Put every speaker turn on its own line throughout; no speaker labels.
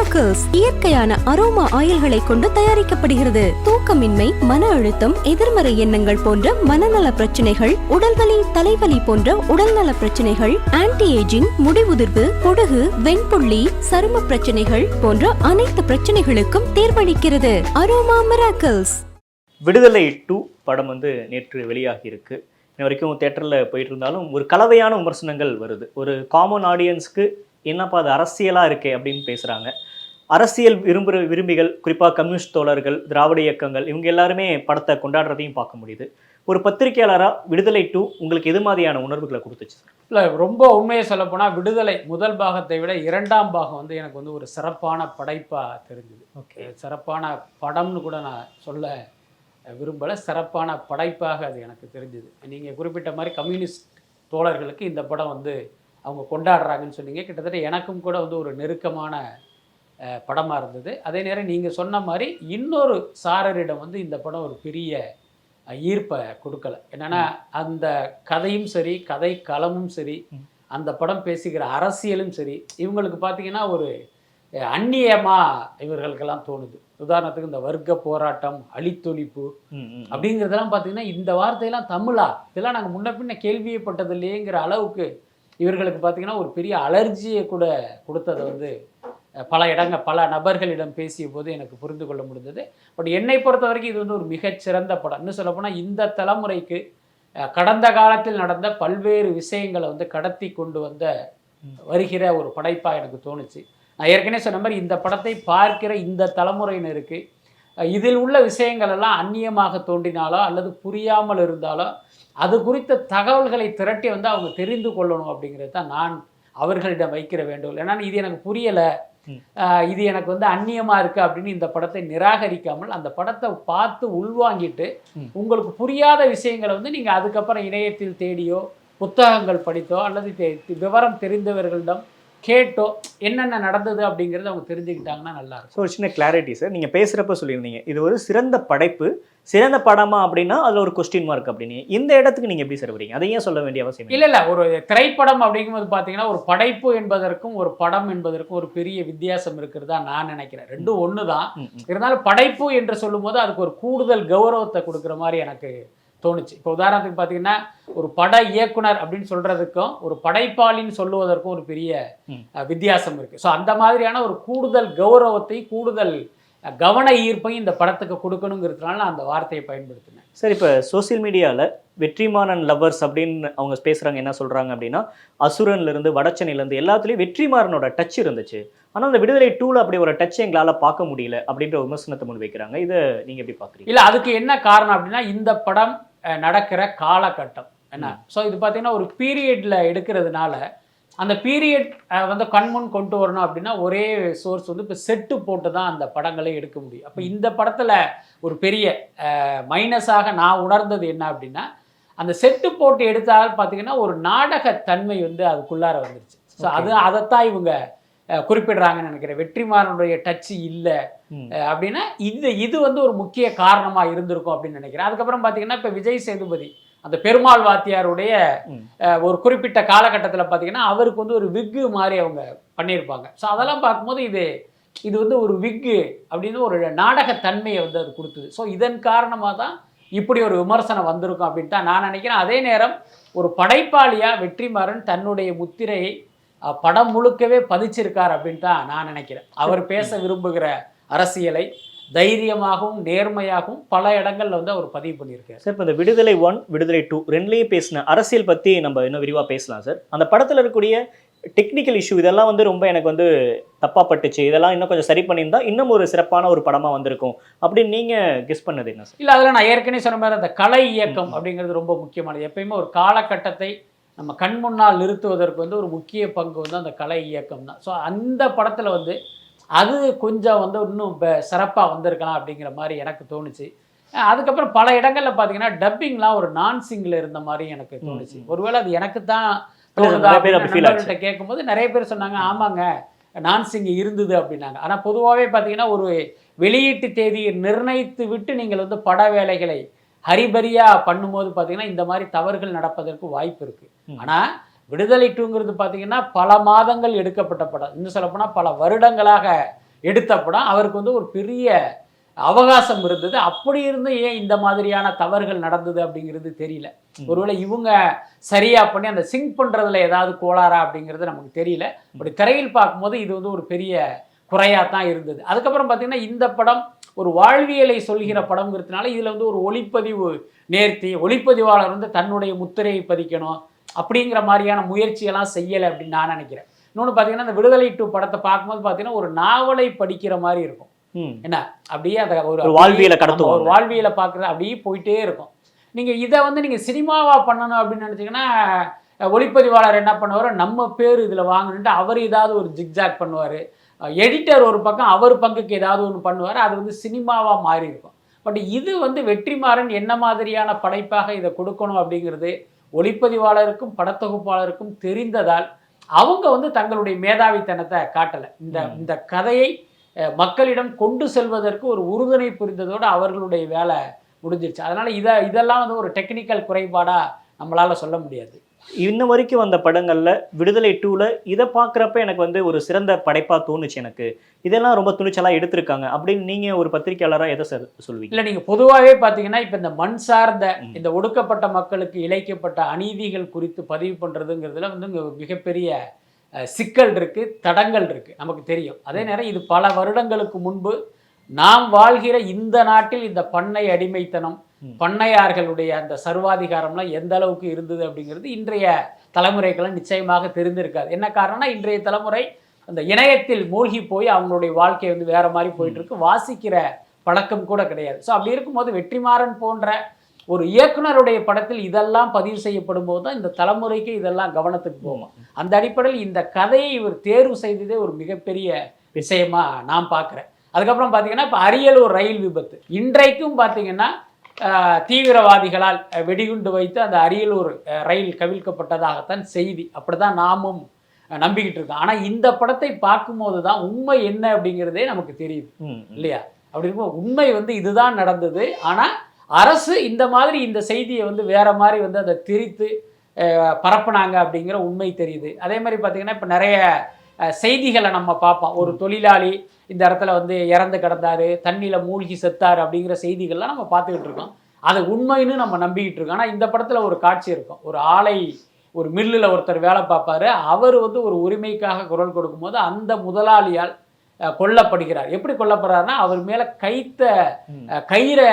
Miracles இயற்கையான aroma ஆயில்களை கொண்டு தயாரிக்கப்படுகிறது. தூக்கமின்மை மன அழுத்தம் எதிர்மறை எண்ணங்கள் போன்ற மனநல பிரச்சனைகள் உடல்வலி தலைவலி போன்ற உடல்நல பிரச்சனைகள் ஆன்டி ஏஜிங் முடிவுதிர்வு பொடுகு வெண்புள்ளி சரும பிரச்சனைகள் போன்ற அனைத்து பிரச்சனைகளுக்கும் தீர்வளிக்கிறது. அரோமா மிராக்கிள்ஸ்
விடுதலை டூ படம் வந்து நேற்று வெளியாகி இருக்கு. இன்ன வரைக்கும் தேட்டரில் போயிட்டு இருந்தாலும் ஒரு கலவையான விமர்சனங்கள் வருது. ஒரு காமன் ஆடியன்ஸ்க்கு என்னப்பா அது அரசியலாக இருக்கே அப்படின்னு பேசுகிறாங்க அரசியல் விரும்புகிற விரும்பிகள் குறிப்பாக கம்யூனிஸ்ட் தோழர்கள் திராவிட இயக்கங்கள் இவங்க எல்லாருமே படத்தை கொண்டாடுறதையும் பார்க்க முடியுது. ஒரு பத்திரிகையாளராக விடுதலை டூ உங்களுக்கு எது மாதிரியான உணர்வுகளை கொடுத்துச்சு
இல்லை ரொம்ப உண்மையை சொல்லப்போனால் விடுதலை முதல் பாகத்தை விட இரண்டாம் பாகம் வந்து எனக்கு வந்து ஒரு சிறப்பான படைப்பாக தெரிஞ்சுது.
ஓகே.
சிறப்பான படம்னு கூட நான் சொல்ல விரும்பலை. சிறப்பான படைப்பாக அது எனக்கு தெரிஞ்சுது. நீங்கள் குறிப்பிட்ட மாதிரி கம்யூனிஸ்ட் தோழர்களுக்கு இந்த படம் வந்து அவங்க கொண்டாடுறாங்கன்னு சொன்னீங்க. கிட்டத்தட்ட எனக்கும் கூட வந்து ஒரு நெருக்கமான படமாக இருந்தது. அதே நேரம் நீங்கள் சொன்ன மாதிரி இன்னொரு சாரரிடம் வந்து இந்த படம் ஒரு பெரிய ஈர்ப்பை கொடுக்கல. என்னன்னா அந்த கதையும் சரி கதை களமும் சரி. அந்த படம் பேசுகிற அரசியலும் சரி இவங்களுக்கு பார்த்தீங்கன்னா ஒரு அஹ், அந்நியமா இவர்களுக்கெல்லாம் தோணுது. உதாரணத்துக்கு இந்த வர்க்க போராட்டம் அழித்தொழிப்பு. அப்படிங்கிறதெல்லாம் பார்த்தீங்கன்னா இந்த வார்த்தையெல்லாம் தமிழா? இதெல்லாம் நாங்கள் முன்ன பின்ன கேள்வியப்பட்டது இல்லையேங்கிற அளவுக்கு இவர்களுக்கு பார்த்தீங்கன்னா ஒரு பெரிய அலர்ஜியை கூட கொடுத்ததை வந்து பல இடங்க பல நபர்களிடம் பேசிய போது எனக்கு புரிந்து கொள்ள முடிந்தது பட் என்னை பொறுத்த வரைக்கும் இது வந்து ஒரு மிகச்சிறந்த படம் இன்னும் சொல்லப்போனால் இந்த தலைமுறைக்கு கடந்த காலத்தில் நடந்த பல்வேறு விஷயங்களை வந்து கடத்தி கொண்டு வந்த. வருகிற ஒரு படைப்பாக எனக்கு தோணுச்சு நான் ஏற்கனவே சொன்ன மாதிரி இந்த படத்தை பார்க்கிற இந்த தலைமுறையினருக்கு இதில் உள்ள விஷயங்கள் எல்லாம் அந்நியமாக தோன்றினாலோ அல்லது புரியாமல் இருந்தாலோ அது குறித்த தகவல்களை திரட்டி வந்து அவங்க தெரிந்து கொள்ளணும் அப்படிங்கிறது தான் நான் அவர்களிடம் வைக்கிற வேண்டுகோள் ஏன்னா இது எனக்கு புரியலை. இது எனக்கு வந்து அந்நியமாக இருக்குது அப்படின்னு இந்த படத்தை நிராகரிக்காமல் அந்த படத்தை பார்த்து உள்வாங்கிட்டு. உங்களுக்கு புரியாத விஷயங்களை வந்து நீங்கள் அதுக்கப்புறம் இணையத்தில் தேடியோ புத்தகங்கள் படித்தோ அல்லது விவரம் தெரிந்தவர்களிடம் கேட்டோ என்னென்ன நடந்தது அப்படிங்கிறத அவங்க தெரிஞ்சுக்கிட்டாங்கன்னா நல்லா இருக்கும்.
ஸோ ஒரு சின்ன கிளாரிட்டி சார் நீங்கள் பேசுகிறப்ப சொல்லியிருந்தீங்க. இது ஒரு சிறந்த படைப்பு. சிறந்த படமா அப்படின்னா அதில் ஒரு கொஸ்டின் மார்க் அப்படின்னு இந்த இடத்துக்கு நீங்கள் எப்படி சார் வரீங்க? அதை ஏன் சொல்ல வேண்டிய அவசியம் இல்லை?
இல்ல ஒரு திரைப்படம் அப்படிங்கும்போது பாத்தீங்கன்னா ஒரு படைப்பு என்பதற்கும் ஒரு படம் என்பதற்கும் ஒரு பெரிய வித்தியாசம் இருக்கிறதா நான் நினைக்கிறேன். ரெண்டும்
ம், ம்.
இருந்தாலும் படைப்பு என்று சொல்லும்போது அதுக்கு ஒரு கூடுதல் கௌரவத்தை கொடுக்குற மாதிரி எனக்கு தோணுச்சு. இப்போ உதாரணத்துக்கு பார்த்தீங்கன்னா ஒரு பட இயக்குனர் அப்படின்னு சொல்றதுக்கும் ஒரு படைப்பாளின்னு சொல்லுவதற்கும் ஒரு பெரிய வித்தியாசம் இருக்கு. ஸோ அந்த மாதிரியான ஒரு கூடுதல் கௌரவத்தை கூடுதல் கவன ஈர்ப்பையும் இந்த படத்துக்கு கொடுக்கணுங்கிறதுனால நான் அந்த வார்த்தையை பயன்படுத்தினேன்.
சார் இப்போ சோஷியல் மீடியாவில் வெற்றிமாறன் லவர்ஸ் அப்படின்னு அவங்க பேசுகிறாங்க என்ன சொல்கிறாங்க அப்படின்னா அசுரன்லேருந்து வடச்சனையிலேருந்து எல்லாத்துலேயும் வெற்றிமாறனோட டச் இருந்துச்சு. ஆனால் அந்த விடுதலை டூவில் அப்படி ஒரு டச் எங்களால் பார்க்க முடியல அப்படின்ற விமர்சனத்தை முன் வைக்கிறாங்க இதை நீங்கள் எப்படி பார்க்குறீங்க
இல்ல அதுக்கு என்ன காரணம் அப்படின்னா இந்த படம் நடக்கிற காலகட்டம். என்ன? ஸோ இது பார்த்தீங்கன்னா ஒரு பீரியட்ல எடுக்கிறதுனால அந்த பீரியட் வந்து கண்முன் கொண்டு வரணும் அப்படின்னா ஒரே சோர்ஸ் வந்து இப்போ செட்டு போட்டு தான் அந்த படங்களை எடுக்க முடியும். அப்போ இந்த படத்தில் ஒரு பெரிய மைனஸாக நான் உணர்ந்தது என்ன அப்படின்னா அந்த செட்டு போட்டு எடுத்தால் பார்த்தீங்கன்னா ஒரு நாடகத்தன்மை வந்து அதுக்குள்ளார வந்துருச்சு. ஸோ அது அதைத்தான் இவங்க குறிப்பிடுறாங்கன்னு நினைக்கிறேன். வெற்றிமாறனுடைய டச் இல்லை. அப்படின்னா இது இது வந்து ஒரு முக்கிய காரணமா இருந்திருக்கும் அப்படின்னு நினைக்கிறேன். அதுக்கப்புறம் பார்த்தீங்கன்னா இப்போ விஜய் சேதுபதி அந்த பெருமாள் வாத்தியாருடைய ஒரு குறிப்பிட்ட காலகட்டத்தில் பார்த்தீங்கன்னா அவருக்கு வந்து ஒரு விக்கு மாதிரி அவங்க பண்ணியிருப்பாங்க. ஸோ அதெல்லாம் பார்க்கும்போது இது இது வந்து ஒரு விக்கு அப்படின்னு ஒரு நாடகத்தன்மையை வந்து அது கொடுத்தது. ஸோ இதன் காரணமாக தான் இப்படி ஒரு விமர்சனம் வந்திருக்கும் அப்படின்னு தான் நான் நினைக்கிறேன். அதே நேரம் ஒரு படைப்பாளியா வெற்றிமாறன் தன்னுடைய முத்திரையை படம் முழுக்கவே பதிச்சிருக்கார் அப்படின்னு தான் நான் நினைக்கிறேன். அவர் பேச விரும்புகிற அரசியலை தைரியமாகவும் நேர்மையாகவும் பல இடங்கள்ல வந்து அவர் பதிவு பண்ணியிருக்காரு.
சார் இப்போ இந்த விடுதலை ஒன் விடுதலை டூ ரெண்டுலேயும் பேசின அரசியல் பற்றி நம்ம இன்னும் விரிவாக பேசலாம் சார். அந்த படத்தில் இருக்கக்கூடிய டெக்னிக்கல் இஷ்யூ இதெல்லாம் வந்து ரொம்ப எனக்கு வந்து தப்பாக பட்டுச்சு. இதெல்லாம் இன்னும் கொஞ்சம் சரி பண்ணியிருந்தா இன்னும் ஒரு சிறப்பான ஒரு படமாக வந்திருக்கும். அப்படின்னு நீங்கள் கெஸ் பண்ணது என்ன சார்?
இல்ல அதில் நான் ஏற்கனவே சொன்ன மாதிரி அந்த கலை இயக்கம் அப்படிங்கிறது ரொம்ப முக்கியமானது. எப்பயுமே ஒரு காலகட்டத்தை நம்ம கண் முன்னால் நிறுத்துவதற்கு வந்து ஒரு முக்கிய பங்கு வந்து அந்த கலை இயக்கம் தான் ஸோ அந்த படத்தில் வந்து அது கொஞ்சம் வந்து இன்னும் சிறப்பாக வந்திருக்கலாம் அப்படிங்கிற மாதிரி எனக்கு தோணுச்சு. அதுக்கப்புறம் பல இடங்கள்ல பார்த்தீங்கன்னா டப்பிங்லாம் ஒரு நான் சிங்கில் இருந்த மாதிரி எனக்கு தோணுச்சு. ஒருவேளை அது எனக்கு தான் தோணுதா கேட்கும்போது நிறைய பேர் சொன்னாங்க ஆமாங்க நான் சிங் இருந்தது அப்படின்னாங்க. ஆனால் பொதுவாகவே பார்த்தீங்கன்னா ஒரு வெளியீட்டு தேதியை நிர்ணயித்து விட்டு நீங்கள் வந்து பட வேலைகளை ஹரிபரியா பண்ணும்போது பார்த்தீங்கன்னா இந்த மாதிரி தவறுகள் நடப்பதற்கு வாய்ப்பு இருக்கு. ஆனால் விடுதலை டூங்கிறது பார்த்தீங்கன்னா பல மாதங்கள் எடுக்கப்பட்ட படம். இன்னும் சொல்லப்போனால் பல வருடங்களாக எடுத்த படம். அவருக்கு வந்து ஒரு பெரிய அவகாசம் இருந்தது. அப்படி இருந்து ஏன் இந்த மாதிரியான தவறுகள் நடந்தது அப்படிங்கிறது தெரியல. ஒருவேளை இவங்க சரியா பண்ணி அந்த சிங்க் பண்றதுல ஏதாவது கோளாறா அப்படிங்கிறது நமக்கு தெரியல. அப்படி திரையில் பார்க்கும்போது இது வந்து ஒரு பெரிய குறையா தான் இருந்தது. அதுக்கப்புறம் பார்த்தீங்கன்னா இந்த படம் ஒரு வாழ்வியலை சொல்கிற படம்ங்கிறதுனால இதுல வந்து ஒரு ஒளிப்பதிவு நேர்த்தி ஒளிப்பதிவாளர் வந்து தன்னுடைய முத்திரையை பதிக்கணும் அப்படிங்கிற மாதிரியான முயற்சியெல்லாம் செய்யலை அப்படின்னு நான் நினைக்கிறேன். இன்னொன்று பார்த்தீங்கன்னா இந்த விடுதலை டூ படத்தை பார்க்கும்போது பார்த்தீங்கன்னா ஒரு நாவலை படிக்கிற மாதிரி இருக்கும். என்ன? அப்படியே அதை ஒரு
வாழ்வியலை கடத்துவாங்க.
ஒரு வாழ்வியலை பார்க்குறது அப்படியே போயிட்டே இருக்கும். நீங்க இதை வந்து நீங்க சினிமாவா பண்ணணும் அப்படின்னு நினைச்சீங்கன்னா ஒளிப்பதிவாளர் என்ன பண்ணுவார்? நம்ம பேர் இதுல வாங்கணுன்ட்டு அவர் ஏதாவது ஒரு ஜிக்ஜாக் பண்ணுவார். எடிட்டர் ஒரு பக்கம் அவர் பங்குக்கு ஏதாவது ஒன்று பண்ணுவார் அது வந்து சினிமாவா மாறி இருக்கும். பட் இது வந்து வெற்றிமாறன் என்ன மாதிரியான படைப்பாக இதை கொடுக்கணும் அப்படிங்கிறது ஒளிப்பதிவாளருக்கும் படத்தொகுப்பாளருக்கும் தெரிந்ததால் அவங்க வந்து தங்களுடைய மேதாவித்தனத்தை காட்டலை. இந்த. இந்த கதையை மக்களிடம் கொண்டு செல்வதற்கு ஒரு உறுதுணை புரிந்ததோடு அவர்களுடைய வேலை முடிஞ்சிருச்சு. அதனால இதை இதெல்லாம் வந்து ஒரு டெக்னிக்கல் குறைபாடா நம்மளால சொல்ல முடியாது.
இன்ன வரைக்கும் வந்த படங்கள்ல விடுதலை டூல இதை பார்க்குறப்ப எனக்கு வந்து ஒரு சிறந்த படைப்பா தோணுச்சு எனக்கு இதெல்லாம் ரொம்ப துணிச்சலா எடுத்திருக்காங்க அப்படின்னு நீங்க ஒரு பத்திரிக்கையாளரா எதை சார் சொல்வீங்க
இல்லை நீங்கள் பொதுவாகவே பார்த்தீங்கன்னா இப்போ இந்த மண் சார்ந்த. இந்த ஒடுக்கப்பட்ட மக்களுக்கு இழைக்கப்பட்ட அநீதிகள் குறித்து பதிவு பண்ணுறதுங்கிறதுல வந்து இங்க மிகப்பெரிய சிக்கல் இருக்கு தடங்கள் இருக்கு நமக்கு தெரியும் அதே நேரம் இது பல வருடங்களுக்கு முன்பு நாம் வாழ்கிற இந்த நாட்டில் இந்த பண்ணை அடிமைத்தனம். பண்ணையார்களுடைய அந்த சர்வாதிகாரம்லாம் எந்த அளவுக்கு இருந்தது அப்படிங்கிறது இன்றைய தலைமுறைக்கெல்லாம் நிச்சயமாக தெரிந்திருக்காது. என்ன காரணம்னா இன்றைய தலைமுறை அந்த இணையத்தில் மூழ்கி போய் அவங்களுடைய வாழ்க்கை வந்து வேற மாதிரி போயிட்டு இருக்கு வாசிக்கிற பழக்கம் கூட கிடையாது. ஸோ அப்படி இருக்கும்போது வெற்றிமாறன் போன்ற ஒரு இயக்குனருடைய படத்தில் இதெல்லாம் பதிவு செய்யப்படும் போது தான் இந்த தலைமுறைக்கு இதெல்லாம் கவனத்துக்கு போகும். அந்த அடிப்படையில் இந்த கதையை இவர் தேர்வு செய்ததே ஒரு மிகப்பெரிய விஷயமா நான் பார்க்குறேன். அதுக்கப்புறம் பார்த்தீங்கன்னா இப்போ அரியலூர் ரயில் விபத்து. இன்றைக்கும் பார்த்தீங்கன்னா தீவிரவாதிகளால் வெடிகுண்டு வைத்து அந்த அரியலூர் ரயில் கவிழ்க்கப்பட்டதாகத்தான் செய்தி. அப்படிதான் நாமும் அஹ், நம்பிக்கிட்டு இருக்கோம். ஆனால் இந்த படத்தை பார்க்கும்போது தான் உண்மை என்ன அப்படிங்கிறதே நமக்கு தெரியுது. இல்லையா? அப்படி இருக்கும்போது உண்மை வந்து இதுதான் நடந்தது. ஆனால் அரசு இந்த மாதிரி இந்த செய்தியை வந்து வேற மாதிரி வந்து அதை திரித்து பரப்புனாங்க அப்படிங்கிற உண்மை தெரியுது. அதே மாதிரி பார்த்தீங்கன்னா இப்போ நிறைய செய்திகளை நம்ம பார்ப்போம். ஒரு தொழிலாளி இந்த இடத்துல வந்து இறந்து கிடந்தாரு தண்ணியில் மூழ்கி செத்தாரு அப்படிங்கிற செய்திகள்லாம் நம்ம பார்த்துக்கிட்டு இருக்கோம். அது உண்மைன்னு நம்ம நம்பிக்கிட்டு இருக்கோம். ஆனால் இந்த படத்தில் ஒரு காட்சி இருக்கும். ஒரு ஆலை ஒரு மில்லில் ஒருத்தர் வேலை பார்ப்பாரு. அவர் வந்து ஒரு உரிமைக்காக குரல் கொடுக்கும்போது அந்த முதலாளியால் கொல்லப்படுகிறார். எப்படி கொல்லப்படுறாருன்னா அவர் மேலே கைத்த கயிறை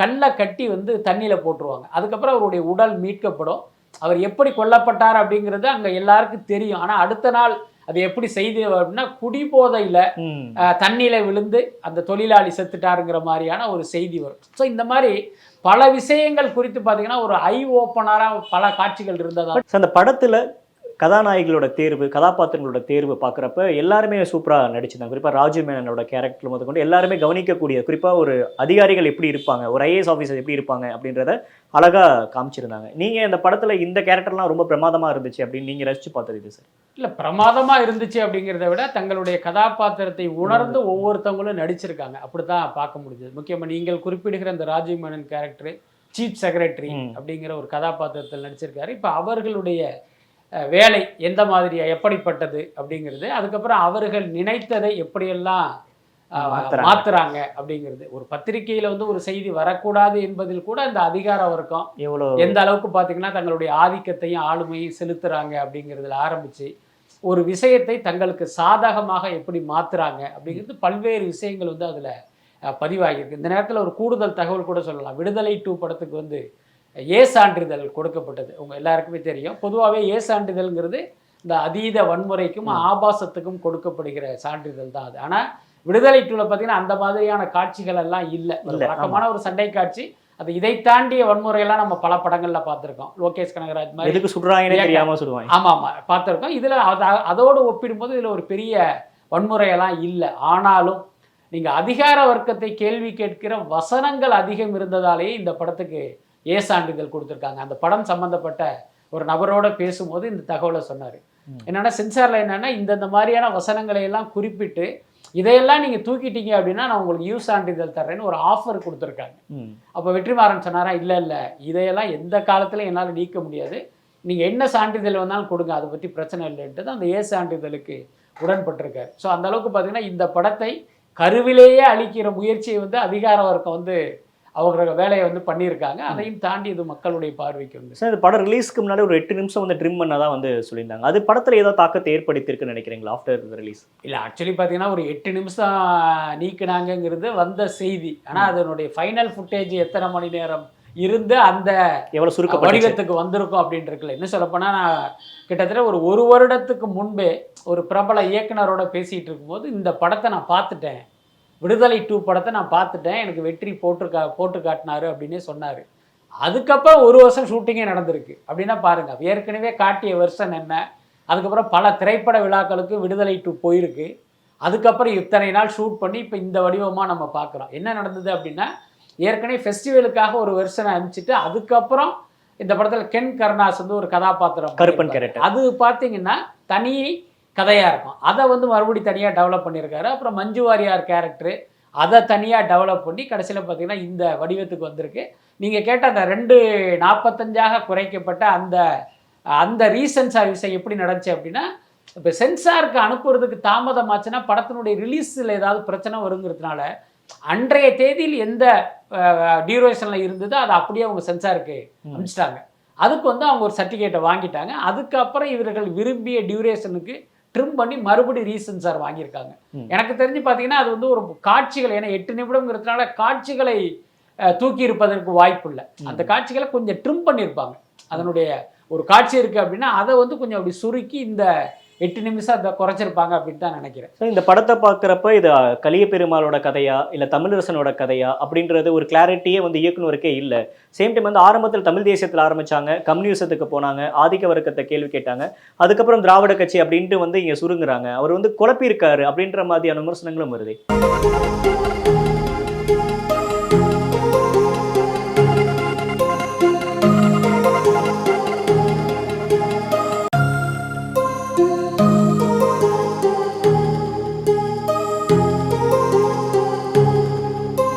கல்லை கட்டி வந்து தண்ணியில் போட்டுருவாங்க. அதுக்கப்புறம் அவருடைய உடல் மீட்கப்படும். அவர் எப்படி கொல்லப்பட்டார் அப்படிங்கிறது அங்கே எல்லாருக்கும் தெரியும். ஆனால் அடுத்த நாள் அது எப்படி செய்து அப்படின்னா குடிபோதையில். தண்ணியில விழுந்து அந்த தொழிலாளி செத்துட்டாருங்கிற மாதிரியான ஒரு செய்தி வரும் ஸோ இந்த மாதிரி பல விஷயங்கள் குறித்து பார்த்தீங்கன்னா ஒரு ஐ ஓப்பனராக பல காட்சிகள் இருந்ததா
அந்த படத்துல கதாநாயகிகளோட தேர்வு கதாபாத்திரங்களோட தேர்வு பார்க்குறப்ப எல்லாருமே சூப்பராக நடிச்சிருந்தாங்க. குறிப்பாக ராஜு மேனனோட கேரக்டர் முதல் கொண்டு எல்லாருமே கவனிக்கக்கூடிய குறிப்பாக ஒரு அதிகாரிகள் எப்படி இருப்பாங்க ஒரு ஐஏஎஸ் ஆஃபீஸர் எப்படி இருப்பாங்க அப்படின்றத அழகா காமிச்சிருந்தாங்க. நீங்க இந்த படத்துல இந்த கேரக்டர்லாம் ரொம்ப பிரமாதமா இருந்துச்சு அப்படின்னு நீங்க ரசிச்சு பார்த்தது இது சார்
இல்லை பிரமாதமா இருந்துச்சு அப்படிங்கிறத விட தங்களுடைய கதாபாத்திரத்தை உணர்ந்து ஒவ்வொருத்தவங்களும் நடிச்சிருக்காங்க. அப்படித்தான் பார்க்க முடிஞ்சது. முக்கியமாக நீங்கள் குறிப்பிடுகிற அந்த Rajiv Menon character chief secretary. அப்படிங்கிற ஒரு கதாபாத்திரத்தில் நடிச்சிருக்காரு. இப்போ அவர்களுடைய வேலை எந்த மாதிரி எப்படிப்பட்டது அப்படிங்கிறது அதுக்கப்புறம் அவர்கள் நினைத்ததை எப்படியெல்லாம்
மாத்துறாங்க.
அப்படிங்கிறது. ஒரு பத்திரிகையில வந்து ஒரு செய்தி வரக்கூடாது என்பதில் கூட அந்த அதிகாரம் இருக்கும்
எவ்வளோ
எந்த அளவுக்கு பார்த்தீங்கன்னா தங்களுடைய ஆதிக்கத்தையும் ஆளுமையும் செலுத்துறாங்க அப்படிங்கிறதுல ஆரம்பிச்சு ஒரு விஷயத்தை தங்களுக்கு சாதகமாக எப்படி மாத்துறாங்க அப்படிங்கிறது பல்வேறு விஷயங்கள் வந்து அதில் பதிவாகியிருக்கு இந்த நேரத்தில் ஒரு கூடுதல் தகவல் கூட சொல்லலாம். விடுதலை டூ படத்துக்கு வந்து ஏ சான்றிதழ் கொடுக்கப்பட்டது. உங்க எல்லாருக்குமே தெரியும். பொதுவாகவே ஏ சான்றிதழ்ங்கிறது இந்த அதீத வன்முறைக்கும் ஆபாசத்துக்கும் கொடுக்கப்படுகிற சான்றிதழ் தான் அது. ஆனால் விடுதலை டூவில் பார்த்தீங்கன்னா அந்த மாதிரியான காட்சிகள் எல்லாம் இல்லை. வழக்கமான ஒரு சண்டை காட்சி. அது இதை தாண்டிய வன்முறையெல்லாம் நம்ம பல படங்கள்ல பார்த்திருக்கோம். லோகேஷ் கனகராஜ் மாதிரி.
எதுக்கு சுடுறாங்கன்னே தெரியாம சுடுவாங்க.
ஆமா ஆமா பார்த்திருக்கோம். இதுல அத- அதோடு ஒப்பிடும்போது இதுல ஒரு பெரிய வன்முறையெல்லாம் இல்லை. ஆனாலும் நீங்க அதிகார வர்க்கத்தை கேள்வி கேட்கிற வசனங்கள் அதிகம் இருந்ததாலேயே இந்த படத்துக்கு ஏ சான்றிதழ் கொடுத்துருக்காங்க. அந்த படம் சம்பந்தப்பட்ட ஒரு நபரோட பேசும்போது இந்த தகவலை சொன்னார். என்னன்னா சென்சார்ல என்னன்னா இந்தந்த மாதிரியான வசனங்களை எல்லாம் குறிப்பிட்டு இதையெல்லாம் நீங்க தூக்கிட்டீங்க அப்படின்னா நான் உங்களுக்கு யூ சான்றிதழ் தர்றேன்னு ஒரு ஆஃபர் கொடுத்துருக்காங்க. அப்போ வெற்றிமாறன் சொன்னாரா இல்லை இல்லை இதையெல்லாம் எந்த காலத்திலும் என்னால் நீக்க முடியாது. நீங்கள் என்ன சான்றிதழ் வேணாலும் கொடுங்க அதை பற்றி பிரச்சனை இல்லைன்ட்டு தான் அந்த ஏ சான்றிதழுக்கு உடன்பட்டிருக்காரு. ஸோ அந்த அளவுக்கு பார்த்தீங்கன்னா இந்த படத்தை கருவிலேயே அழிக்கிற முயற்சியை வந்து அதிகார வர்க்கம் வந்து அவங்க வேலையை வந்து பண்ணியிருக்காங்க. அதையும் தாண்டி இது மக்களுடைய பார்வைக்கு வந்து.
சார் இந்த படம் ரிலீஸ்க்கு முன்னாடி ஒரு எட்டு நிமிஷம் வந்து ட்ரிம் பண்ணதா வந்து சொல்லியிருந்தாங்க. அது படத்துல ஏதோ தாக்கத்தை ஏற்படுத்தியிருக்குன்னு நினைக்கிறீங்களா ஆஃப்டர் ரிலீஸ்
இல்லை ஆக்சுவலி பார்த்தீங்கன்னா ஒரு எட்டு நிமிஷம் நீக்கினாங்கங்கிறது வந்த செய்தி. ஆனால் அதனுடைய ஃபைனல் ஃபுட்டேஜ் எத்தனை மணி நேரம் இருந்து அந்த
எவ்வளவு சுருக்கப்பட்டு
வடிவத்துக்கு வந்திருக்கும் அப்படின்னு இருக்குல்ல. இன்னும் சொல்லப்போனால் நான் கிட்டத்தட்ட ஒரு ஒரு வருடத்துக்கு முன்பே ஒரு பிரபல இயக்குனரோட பேசிகிட்டு இருக்கும்போது இந்த படத்தை நான் பார்த்துட்டேன். விடுதலை டூ படத்தை நான் பார்த்துட்டேன். எனக்கு வெற்றி போட்டு கா போட்டு காட்டினாரு அப்படின்னே சொன்னார். அதுக்கப்புறம் ஒரு வருஷம் ஷூட்டிங்கே நடந்திருக்கு. அப்படின்னா பாருங்க ஏற்கனவே காட்டிய வெர்ஷன் என்ன? அதுக்கப்புறம் பல திரைப்பட விழாக்களுக்கு விடுதலை டூ போயிருக்கு. அதுக்கப்புறம் இத்தனை நாள் ஷூட் பண்ணி இப்போ இந்த வடிவமாக நம்ம பார்க்குறோம். என்ன நடந்தது அப்படின்னா ஏற்கனவே ஃபெஸ்டிவலுக்காக ஒரு வெர்ஷனை அனுப்பிச்சிட்டு அதுக்கப்புறம் இந்த படத்தில் கென் கருணாஸ் வந்து ஒரு கதாபாத்திரம்
கருப்பன் character.
அது பார்த்தீங்கன்னா தனி கதையாக இருக்கும். அதை வந்து மறுபடி தனியாக டெவலப் பண்ணியிருக்காரு. அப்புறம் மஞ்சு வாரியார் கேரக்டரு அதை தனியாக டெவலப் பண்ணி கடைசியில் பார்த்தீங்கன்னா இந்த வடிவத்துக்கு வந்திருக்கு. நீங்கள் கேட்ட அந்த ரெண்டு நாற்பத்தஞ்சாக குறைக்கப்பட்ட அந்த அந்த ரீசன்ஸ் விஷயம் எப்படி நடந்துச்சு அப்படின்னா இப்போ சென்சாருக்கு அனுப்புறதுக்கு தாமதமாச்சுன்னா படத்தினுடைய ரிலீஸில் ஏதாவது பிரச்சனை வருங்கிறதுனால அன்றைய தேதியில் எந்த டியூரேஷனில் இருந்ததோ அதை அப்படியே அவங்க சென்சாருக்கு. அனுப்பிச்சிட்டாங்க. அதுக்கு வந்து அவங்க ஒரு சர்டிஃபிகேட்டை வாங்கிட்டாங்க. அதுக்கப்புறம் இவர்கள் விரும்பிய டியூரேஷனுக்கு ட்ரிம் பண்ணி மறுபடி ரீசென்சார் வாங்கியிருக்காங்க.
ம்.
எனக்கு தெரிஞ்சு பார்த்தீங்கன்னா அது வந்து ஒரு காட்சிகள் ஏன்னா எட்டு நிமிடங்கிறதுனால காட்சிகளை தூக்கி இருப்பதற்கு வாய்ப்பு இல்லை. அந்த காட்சிகளை கொஞ்சம் ட்ரிம் பண்ணியிருப்பாங்க. அதனுடைய ஒரு காட்சி இருக்குது அப்படின்னா அதை வந்து கொஞ்சம் அப்படி சுருக்கி இந்த எட்டு நிமிஷம் அதை குறைச்சிருப்பாங்க அப்படின்னு தான் நினைக்கிறேன்.
ஸோ இந்த படத்தை பார்க்குறப்ப இது கலிய பெருமாளோட கதையா இல்லை தமிழரசனோட கதையா அப்படின்றது ஒரு கிளாரிட்டியே வந்து இயக்குனருக்கே இல்லை. சேம் டைம் வந்து ஆரம்பத்தில் தமிழ் தேசியத்தில் ஆரம்பித்தாங்க கம்யூனிசத்துக்கு போனாங்க ஆதிக்க வர்க்கத்தை கேள்வி கேட்டாங்க. அதுக்கப்புறம் திராவிட கட்சி அப்படின்ட்டு வந்து இங்கே சுருங்குறாங்க. அவர் வந்து குழப்பியிருக்காரு அப்படின்ற மாதிரியான விமர்சனங்களும் வருது.